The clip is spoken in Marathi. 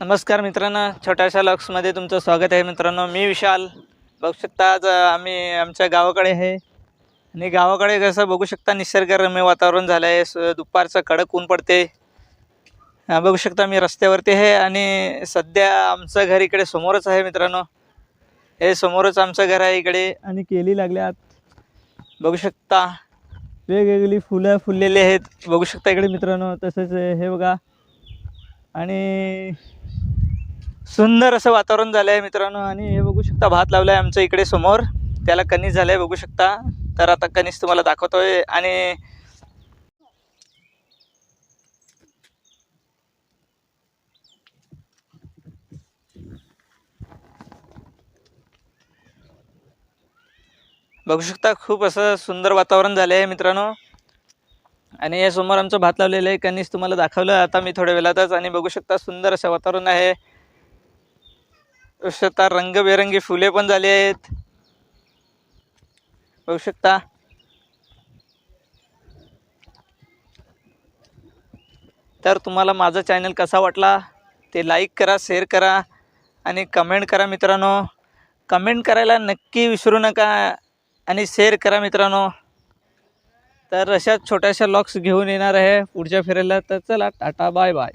नमस्कार मित्रांनो छोट्याशा लक्समध्ये तुमचं स्वागत आहे मित्रांनो. मी विशाल. बघू शकता आज आम्ही आमच्या गावाकडे आहे. आणि गावाकडे कसं बघू शकता निसर्गरम्य वातावरण झालं आहे स दुपारचं कडक ऊन पडते. बघू शकता मी रस्त्यावरती आहे आणि सध्या आमचं घर इकडे समोरच आहे मित्रांनो. हे समोरच आमचं घर आहे इकडे. आणि केली लागल्यात. बघू शकता. वेगवेगळी फुलं फुललेली आहेत. बघू शकता इकडे मित्रांनो तसंच हे बघा. आणि सुंदर असं वातावरण झालं आहे मित्रांनो. आणि हे बघू शकता भात लावला आहे आमच्या इकडे समोर. त्याला कणीस झालं आहे बघू शकता. तर आता कणीस तुम्हाला दाखवतोय. आणि बघू शकता खूप असं सुंदर वातावरण झालं आहे मित्रांनो. आणि या समोर आमचं भात लावलेलं आहे. कणीस तुम्हाला दाखवलं. आता मी थोड्या वेळातच आणि बघू शकता सुंदर असं वातावरण आहे. बघू शकता रंगबेरंगी फुले पण झाली आहेत. बघू शकता. तर तुम्हाला माझा चॅनल कसा वाटला ते लाईक करा शेअर करा आणि कमेंट करा मित्रांनो. कमेंट करायला नक्की विसरू नका आणि शेअर करा मित्रांनो. तर अशा छोट्याशा लॉक्स घेऊन येणार आहे पुढच्या फिरायला तर चला टाटा बाय बाय